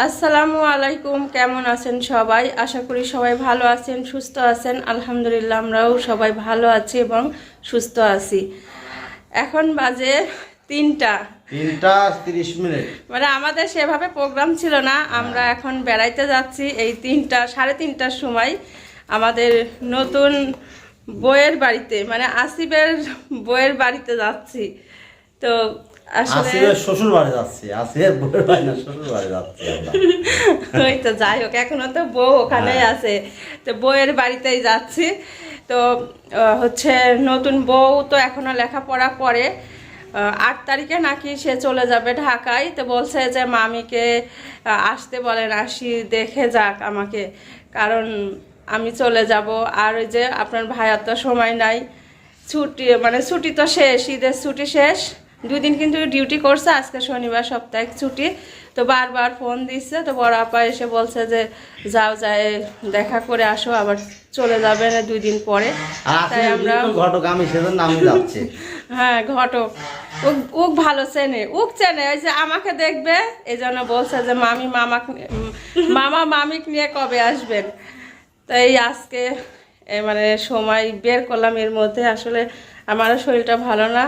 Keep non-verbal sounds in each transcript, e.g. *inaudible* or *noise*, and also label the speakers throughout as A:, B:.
A: আসসালামু আলাইকুম কেমন আছেন সবাই? আশা করি সবাই ভালো আছেন সুস্থ আছেন। আলহামদুলিল্লাহ আমরাও সবাই ভালো আছি এবং সুস্থ আছি। এখন বাজে তিনটা।
B: তিনটা তিরিশ মিনিট।
A: মানে আমাদের সেভাবে প্রোগ্রাম ছিল না আমরা এখন বেড়াইতে যাচ্ছি। এই তিনটা সাড়ে তিনটার সময় আমাদের নতুন বইয়ের বাড়িতে মানে আসিফের বইয়ের বাড়িতে যাচ্ছি। তো আসলে
B: শ্বশুর বাড়ি যাচ্ছি আসিফের বউয়ের বাড়ি না শ্বশুর বাড়ি যাচ্ছি *laughs*
A: ওই তো যাই হোক এখনও তো বউ ওখানেই
B: হ্যাঁ।
A: আছে। তো বউয়ের বাড়িতেই যাচ্ছি। তো হচ্ছে নতুন বউ তো এখনও লেখাপড়া করে। আট তারিখে নাকি সে চলে যাবে ঢাকায়। তো বলছে যে মামিকে আসতে বলেন আসি দেখে যাক আমাকে। কারণ আমি চলে যাব। আর ওই যে আপনার ভাইয়ার তো সময় নাই। ছুটি মানে ছুটি তো শেষ ঈদের ছুটি শেষ। দুই দিন কিন্তু ডিউটি করছে আজকে শনিবার সপ্তাহে ছুটি। তো বারবার ফোন দিচ্ছে তো বড় আপা এসে বলছে যে যাও যায় দেখা করে আসো আবার চলে যাবে না দুই দিন পরে তাই আমরা
B: ঘটক আমি সেজন্য আমি যাচ্ছি। *laughs*
A: হ্যাঁ ঘটক। ওক ভালো চেনে ওক চেনে ওই যে আমাকে দেখবে এই জন্য বলছে যে মামি মামাক মামা মামিক নিয়ে কবে আসবেন? তো এই আজকে মানে সময় বের করলাম এর মধ্যে। আসলে আমারও শরীরটা ভালো না।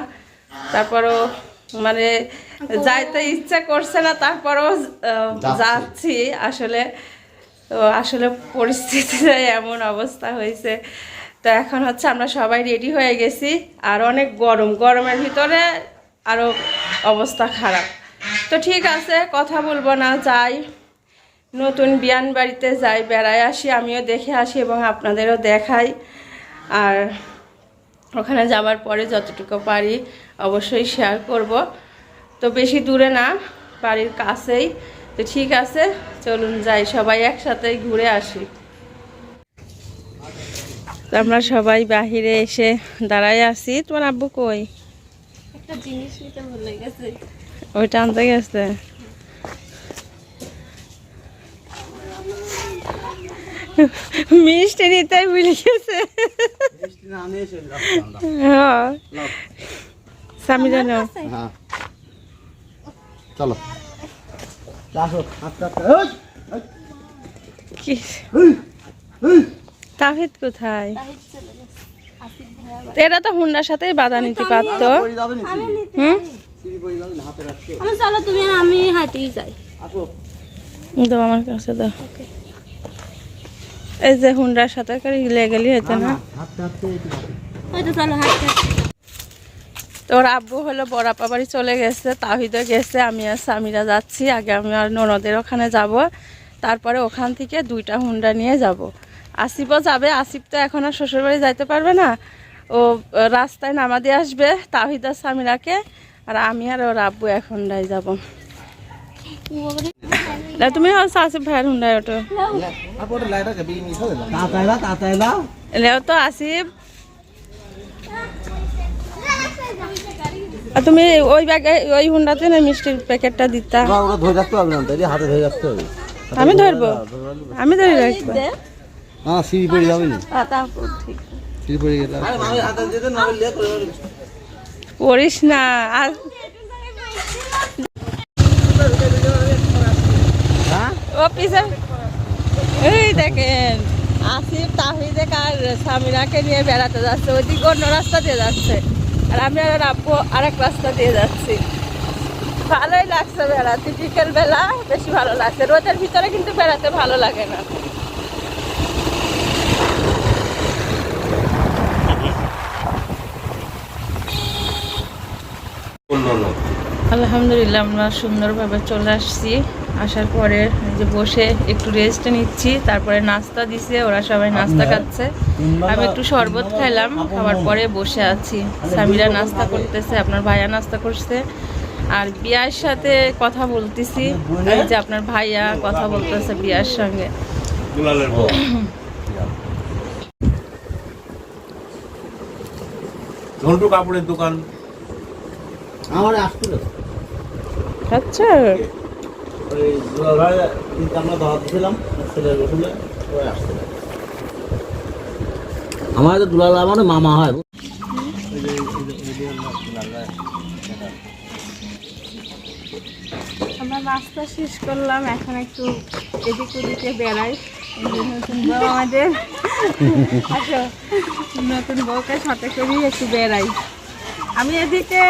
A: তারপরও মানে যাইতে ইচ্ছা করছে না তারপরও
B: যাচ্ছি।
A: আসলে তো আসলে পরিস্থিতিতে এমন অবস্থা হয়েছে। তো এখন হচ্ছে আমরা সবাই রেডি হয়ে গেছি। আর অনেক গরম। গরমের ভিতরে আরও অবস্থা খারাপ। তো ঠিক আছে কথা বলব না যাই। নতুন বিয়ান বাড়িতে যাই বেড়ায় আসি আমিও দেখে আসি এবং আপনাদেরও দেখাই। আর ওখানে যাওয়ার পরে যতটুকু পারি অবশ্যই শেয়ার করব। তো বেশি দূরে না বাড়ির কাছেই। তো ঠিক আছে চলুন যাই সবাই একসাথেই ঘুরে আসি। তো আমরা সবাই বাহিরে এসে দাঁড়ায় আছি। তোমার আব্বু কই?
C: একটা জিনিস নিতে ভালো লেগেছে
A: ওইটা আনতে গেছে? মিষ্টি নিতে ভুলে গেছে। হ্যাঁ। স্বামী জানো?
B: হ্যাঁ। চলো।
A: তাহিদ কোথায়? এরা তো হুন্ডার সাথেই বাধা নিতে পারতো? হুম?
C: চলো তুমি আমি হাঁটেই যাই।
A: দাও আমার কাছে দাও। এই যে হুন্ডার সাথে করে হিলে গেলি হতো না
C: চলো হাঁটতে।
A: তোর আব্বু হলো বড়াপা বাড়ি চলে গেছে তাহিদও গেছে আমি আর স্বামীরা যাচ্ছি। আগে আমি আর ননদের ওখানে যাব তারপরে ওখান থেকে দুইটা হুন্ডা নিয়ে যাব। আসিফও যাবে আসিফ তো এখন আর শ্বশুরবাড়ি যাইতে পারবে না। ও রাস্তায় নামা দিয়ে আসবে তাহিদ আর স্বামীরাকে আর আমি আর ওর আব্বু এক হুন্ডায় যাব। না, তুমি আসিফ ভাইয়ের হুন্ডায় ওটো
B: তাড়াতাড়ি দাও।
A: এলেও তো আসিফ। আর তুমি ওই ব্যাগে ওই হুন্ডাতে না মিষ্টির প্যাকেটটা দিতা?
B: না, ওটা ধরে রাখতে হবে না, তাই হাতে ধরে রাখতে হবে।
A: আমি ধরবো? আমি ধরে রাখব।
B: না, সিঁড়ি পড়ে যাবে নি।
A: তারপর ঠিক।
B: সিঁড়ি পড়ে গেলে
A: পড়িস না আর
B: হ্যাঁ?
A: ও পিছে এই দেখেন। আসিফ তাহিদে কার স্বামীরাকে নিয়ে বেড়াতে যাচ্ছে ওইদিকে অন্য রাস্তা দিয়ে যাচ্ছে। আর আমি আর আব্বু আরেক রাস্তা দিয়ে যাচ্ছি। ভালোই লাগছে বেড়াতে। বিকেল বেলা বেশি ভালো লাগছে। রোদের ভিতরে কিন্তু বেড়াতে ভালো লাগে না। আলহামদুলিল্লাহ আমরা সুন্দরভাবে চলে আসছি। আসার পরে যে বসে একটু রেস্ট নিচ্ছি তারপরে নাস্তা দিছে ওরা সবাই নাস্তা খাচ্ছে। আমি একটু শরবত খাইলাম খাওয়ার পরে বসে আছি। সামিরা নাস্তা করতেছে আপনার ভাইয়া নাস্তা করছে। আর বিয়ার সাথে কথা বলতেছি এই যে আপনার ভাইয়া কথা বলতেছে বিয়ার সঙ্গে।
D: ঝন্টু কাপড়ের দোকান।
B: আমার আসছিল।
A: আচ্ছা।
B: ওই দুলাভাই তিনটা আমরা ছেলের ওই তো দুলাল আমার মামা হয়।
C: আমরা
A: নাস্তা শেষ করলাম এখন একটু এদিক ওদিকে বেড়াই। নতুন বউ আমাদের। নতুন বউকে সাথে করেই একটু বেড়াই। আমি এদিকে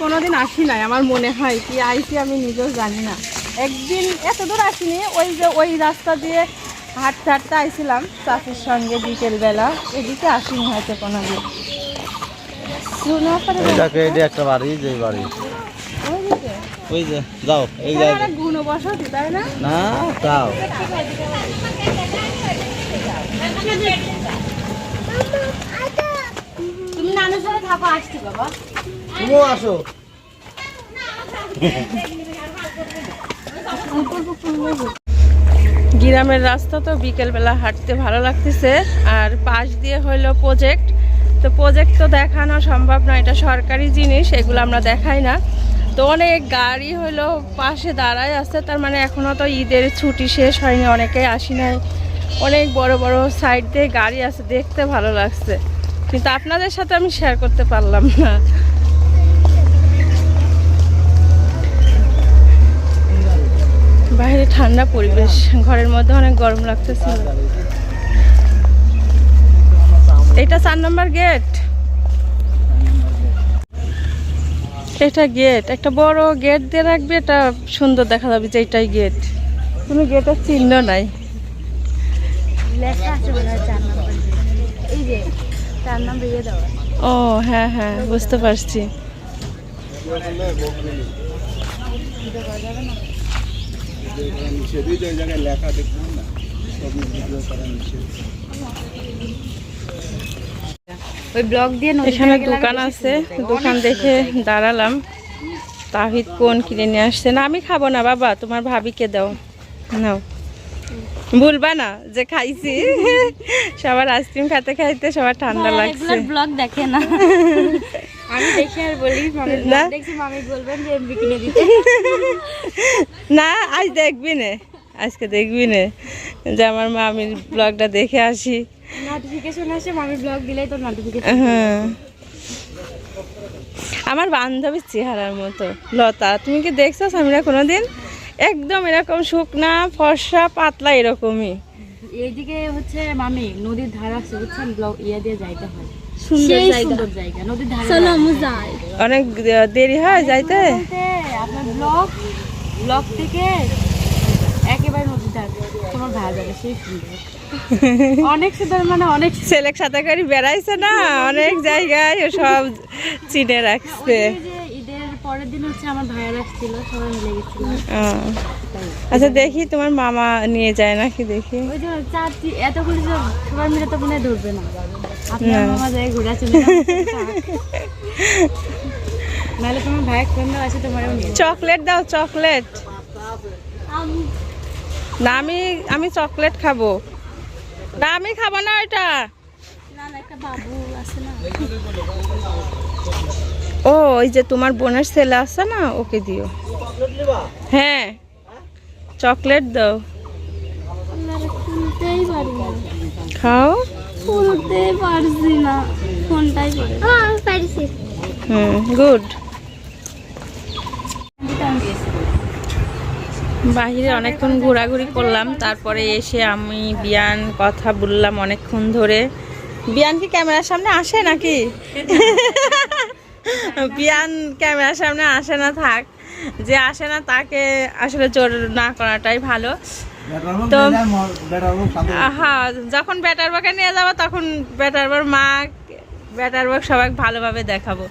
A: কোনোদিন আসি নাই আমার মনে হয় কি আইসি আমি নিজেও জানি না। একদিন এত দূর আসিনি ওই যে ওই রাস্তা দিয়ে হাঁটতে হাঁটতে আইছিলাম চাষের সঙ্গে বিকেলবেলা এদিকে আসিনি হয়তো শুনো
B: এইটাকে একটা বাড়ি যে বাড়ি। ওই যে যাও এই
A: গুণ বসতি তাই না?
B: না যাও।
C: তুমি নানুর সাথে থাকো আসছি বাবা।
B: তুমিও আসো। *laughs*
A: গ্রামের রাস্তা তো বিকেলবেলা হাঁটতে ভালো লাগতেছে, আর পাশ দিয়ে হইল প্রজেক্ট তো প্রজেক্ট তো দেখানো সম্ভব নয়, এটা সরকারি জিনিস, এগুলো আমরা দেখাই না। তো অনেক গাড়ি হইল পাশে দাঁড়ায় আছে, তার মানে এখনও তো ঈদের ছুটি শেষ হয়নি, অনেকেই আসি নাই। অনেক বড় বড় সাইড দিয়ে গাড়ি আছে, দেখতে ভালো লাগছে। কিন্তু আপনাদের সাথে আমি শেয়ার করতে পারলাম না। বাইরে ঠান্ডা পরিবেশ। ঘরের মধ্যে অনেক গরম লাগতেছিল এটা চার নম্বর গেট। এটা গেট। একটা বড় গেট দিয়ে রাখবে এটা সুন্দর দেখা যাবে যে এটাই গেট। কোনো গেটের চিহ্ন নাই।
C: লেখা হ্যাঁ মনে হয় চার ওই ব্লক দিয়ে
A: এখানে দোকান আছে দোকান দেখে দাঁড়ালাম। তাহিদ কোন কিনে নিয়ে আসছে? না আমি খাব না বাবা তোমার ভাবিকে দাও। নাও। ভুলবা না যে খাইছি। সবার আইসক্রিম খেতে খাইতে সবার ঠান্ডা লাগছে।
C: ব্লগ দেখে না। *laughs* আমি দেখে আর বলি
A: না।
C: মামি বলবেন যে এমবি কিনে দিতে।
A: না আজ দেখবি নে। আজকে দেখবি নে। যে আমার মামির ব্লগটা দেখে আসি।
C: নোটিফিকেশন আসে মামি ব্লগ দিলেই তো নোটিফিকেশন
A: হ্যাঁ। আমার বান্ধবীর চেহারার মতো। লতা তুমি কি দেখছ সামিরা কোনোদিন? একদম এরকম শুকনা ফর্সা পাতলা এরকমই।
C: এইদিকে হচ্ছে মামি নদীর ধারা আছে বুঝছেন? ব্লগ ইয়ে দিয়ে যাইতে হয়।
A: সুন্দর জায়গা।
C: নদীর ধারে চলো আমি যাই
A: অনেক দেরি হয় যাইতে?
C: আপনার ব্লগ ব্লগ থেকে একেবারে নদীর ধার তোমার ভাড়া যাবে সেই অনেক সুন্দর মানে অনেক
A: ছেলের সাথে করে বেড়াইছে না অনেক জায়গায় ও সব চিনে রাখছে।
C: পরের দিন হচ্ছে আমার সবাই মিলে গেছিল।
A: আচ্ছা দেখি তোমার মামা নিয়ে যায় নাকি দেখি।
C: ওই যে চার তি- সবাই মিলে তো মনে ধরবে না। আপনার মামা যায় ঘোরা চলে নাহলে তোমার আছে তোমারও নিয়ে
A: চকলেট দাও চকলেট। না আমি আমি চকলেট খাব। না আমি খাব না ওইটা।
C: না না একটা বাবু আছে না।
A: ও, ওই যে তোমার বোনের ছেলে আছে না, ওকে দিও। হ্যাঁ চকলেট দাও। খাও।
C: পারছি না
A: হুম, গুড। বাহিরে অনেকক্ষণ ঘোরাঘুরি করলাম, তারপরে এসে আমি বিয়ান কথা বললাম অনেকক্ষণ ধরে। বিয়ান কি ক্যামেরার সামনে আসে নাকি? *laughs* বিয়ান ক্যামেরার সামনে আসে না থাক। যে আসে না তাকে আসলে জোর না করাটাই ভালো। তো হ্যাঁ যখন ব্যাটার বাকে নিয়ে যাব তখন ব্যাটার বার মা ব্যাটার বাক সবাই ভালোভাবে দেখাবো।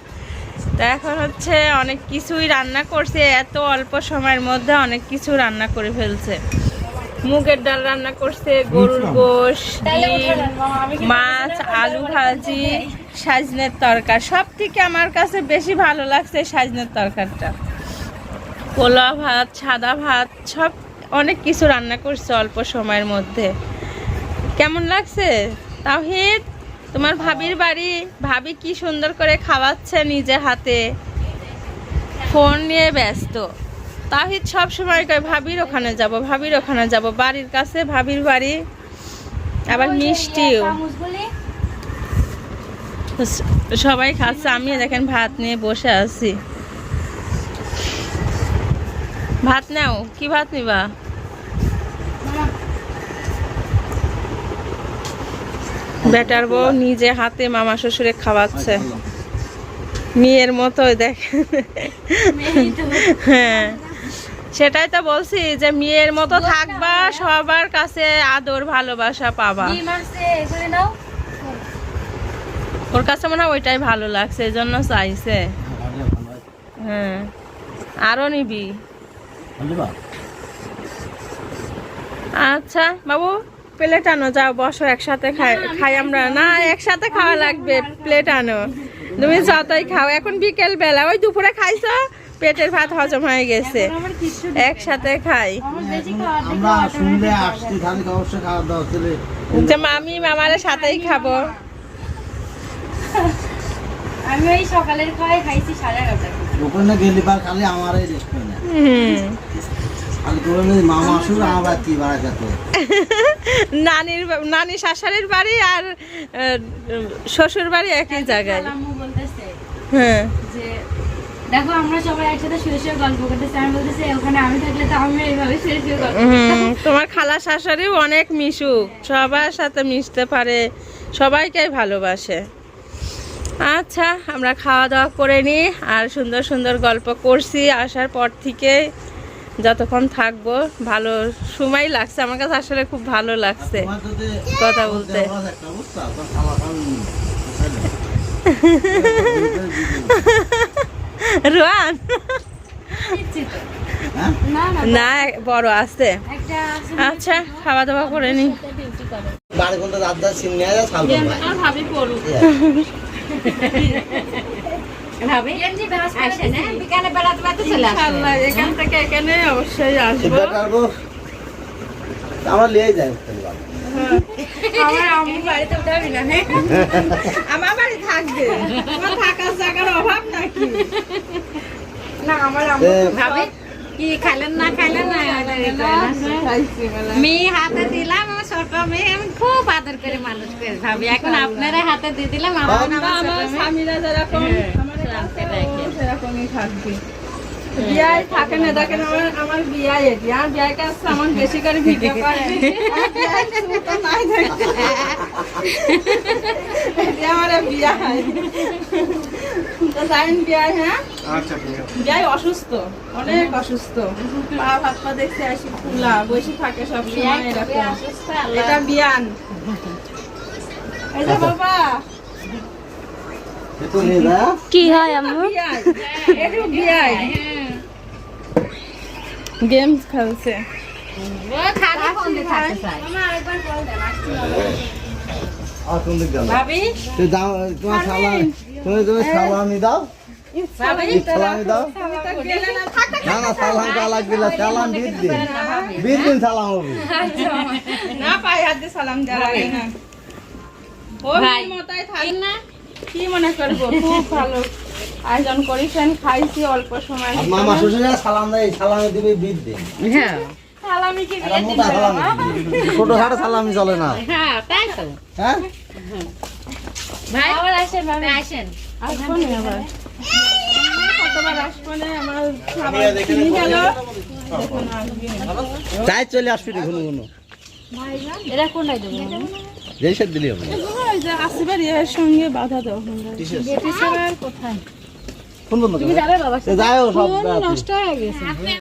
A: তো এখন হচ্ছে অনেক কিছুই রান্না করছে এত অল্প সময়ের মধ্যে অনেক কিছু রান্না করে ফেলছে। মুগের ডাল রান্না করছে গরুর গোশ ডিম মাছ আলু ভাজি সাজনের তরকার। সব থেকে আমার কাছে বেশি ভালো লাগছে সাজনের তরকারটা। পোলা ভাত, সাদা ভাত, সব অনেক কিছু রান্না করছে অল্প সময়ের মধ্যে। কেমন লাগছে? তাহিদ তোমার ভাবির বাড়ি, ভাবি কি সুন্দর করে খাওয়াচ্ছে নিজে হাতে? ফোন নিয়ে ব্যস্ত। তাহিদ সব সময় কয়, ভাবির ওখানে যাব, ভাবির ওখানে যাব। বাড়ির কাছে ভাবির বাড়ি। আবার মিষ্টিও। সবাই খাচ্ছে আমি দেখেন ভাত নিয়ে বসে আছি। ভাত নাও, কি ভাত নিবা? বেটার বউ নিজে হাতে মামা শ্বশুরে খাওয়াচ্ছে। মেয়ের মতোই দেখ হ্যাঁ। সেটাই তো বলছি যে মেয়ের মতো থাকবা, সবার কাছে আদর, ভালোবাসা পাবা
C: ডিম আসছে করে নাও
A: ওর কাছে মনে হয় ওইটাই ভালো লাগছে এই জন্য চাইছে। হ্যাঁ। আরও নিবি। আচ্ছা বাবু প্লেট আনো যাও বসো একসাথে খাই খাই আমরা। না একসাথে খাওয়া লাগবে প্লেট আনো। তুমি যতই খাও এখন বিকেল বেলা ওই দুপুরে খাইছো? পেটের ভাত হজম হয়ে গেছে। একসাথে খাই। যে মামি মামার সাথেই খাব।
C: আমি ওই সকালের খাইছি সাড়ে এগারোটা
B: ওখানে গেলি পার খালি আমার এই *laughs*
A: নানির নানি শাশুড়ির বাড়ি আর শ্বশুর বাড়ি একই জায়গায়। হ্যাঁ।
C: দেখো আমরা সবাই একসাথে শুয়ে শুয়ে গল্প করতেছি। আমি বলতেছি ওখানে আমি থাকলে তো আমি এইভাবে শুয়ে শুয়ে গল্প
A: তোমার খালা শাশুড়িও অনেক মিশুক। সবার সাথে মিশতে পারে সবাইকেই ভালোবাসে। আচ্ছা আমরা খাওয়া দাওয়া করে নিই আর সুন্দর সুন্দর গল্প করছি আসার পর থেকে। যতক্ষণ থাকব ভালো সময় লাগছে। আমার কাছে আসলে খুব ভালো লাগছে কথা বলতে। রোয়ান
C: না
A: বড় আছে। আচ্ছা খাওয়া দাওয়া করে নি
C: ডিউটি করে
B: বাড়ি কোনটা দাদা সিম নিয়ে *laughs* আমরা।
A: আমার আম্মু বাড়িতে উঠাবি না হ্যাঁ? আমার বাড়ি থাকবে। তোমার থাকার জায়গার অভাব নাকি? না আমার আম্মু
C: ভাবে কি খাইলেন না খাইলেন না মেয়ে হাতে দিলাম ছোট মেয়ে আমি খুব আদর করে মানুষ করে ভাবি। এখন আপনারা হাতে দিয়ে দিলাম আমার
A: স্বামীরা যেরকম আমার সেরকমই থাকবে। বিয়ায় থাকে না দেখেন আমার আমার বিয়ায় এটি। আর বিয়ায় কাছে আমার বেশি করে ভিডিও করে। আমার বিয়ায় শুধু তো নাই দেখতে। এটি আমার বিয়া হয় তো জানেন বিয়ায় হ্যাঁ? বিয়ায় অসুস্থ অনেক অসুস্থ। পা হাত পা দেখতে আসি ফুলা বসে থাকে সব সময় এরকম। এটা বিয়ান। এই যে বাবা।
C: কি হয়
A: একটু বিয়াই। গেমস খেলছে।
C: ও খালি ফোন দিয়ে থাকতে চায়
B: আর কোন দিক গেল
C: ভাবি
B: তুই দাও তোমার সালামি তুমি তুমি সালামি দাও
C: ভাবি
B: ঈদ দাও না না সালাম কা লাগবে না সালাম বিদ দিন। বিদ দিন সালাম হবে।
A: না পাই হাত দিয়ে সালাম দেওয়া লাগে না। ও
C: ভাই।
A: মতাই থাক। না। কি মনে করব? খুব ভালো। আয়োজন করেছেন খাইছি অল্প সময়।
B: মামা শ্বশুরা সালাম দেয় সালামি দিবে বিদ দিন
C: হ্যাঁ।
A: সালামি কি
B: এটা মোটা সালামি ছোট সালামি চলে না।
C: হ্যাঁ তাই তো।
B: হ্যাঁ?
C: ভাই? আবার আসেন আসেন।
A: আবার।
B: তাই চলে আসবি ঘুনো ঘুনো।
C: এরা কোনটাই দেবো?
B: যেই দিলি হবে।
A: আসিবার সঙ্গে বাধা দাও
C: বেটি ছাড়া আর কোথায়?
B: কোন বন্ধু
C: যাবে বাবা
B: যাও সব
C: নষ্ট হয়ে গেছে।